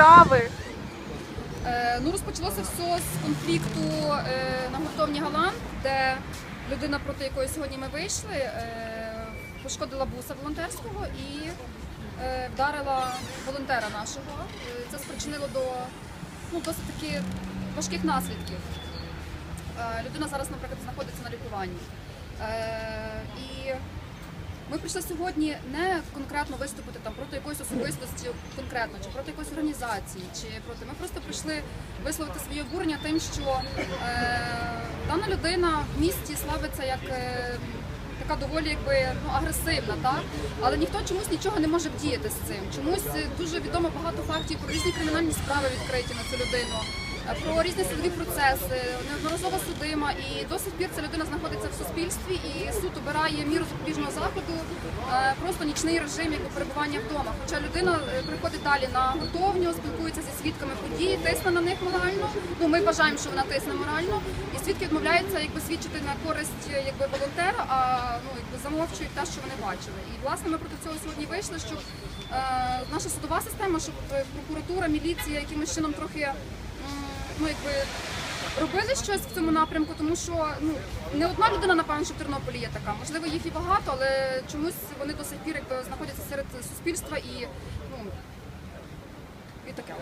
справи? Е, Ну, розпочалося все з конфлікту е, на гуртовні Галан, де людина, проти якої сьогодні ми вийшли, е, пошкодила буса волонтерського і е, вдарила волонтера нашого. Е, Це спричинило до ну, досить таки важких наслідків. Е, Людина зараз, наприклад, знаходиться на лікуванні. Е, ми прийшли сьогодні не конкретно виступити там проти якоїсь особистості конкретно, чи проти якоїсь організації, чи проти. Ми просто прийшли висловити своє обурення тим, що е, дана людина в місті славиться як е, така доволі якби ну агресивна, так але ніхто чомусь нічого не може вдіяти з цим. Чомусь е, дуже відомо багато фактів про різні кримінальні справи відкриті на цю людину. е, Про різні судові процеси, неодноразово судима, і до сих пір ця людина знаходиться суспільстві, і суд обирає міру запобіжного заходу, е, просто нічний режим якби перебування вдома. Хоча людина е, приходить далі на готовню, спілкується зі свідками події, тисне на них морально. Ну ми вважаємо, що вона тисне морально, і свідки відмовляються якби свідчити на користь е, якби волонтера, а ну якби замовчують те, що вони бачили. І власне ми проти цього сьогодні вийшли, щоб е, наша судова система, щоб прокуратура, міліція якимось чином трохи ну якби робили щось в цьому напрямку, тому що ну не одна людина, напевно, що в Тернополі є така. Можливо, їх і багато, але чомусь вони до сих пір якби знаходяться серед суспільства і ну і таке.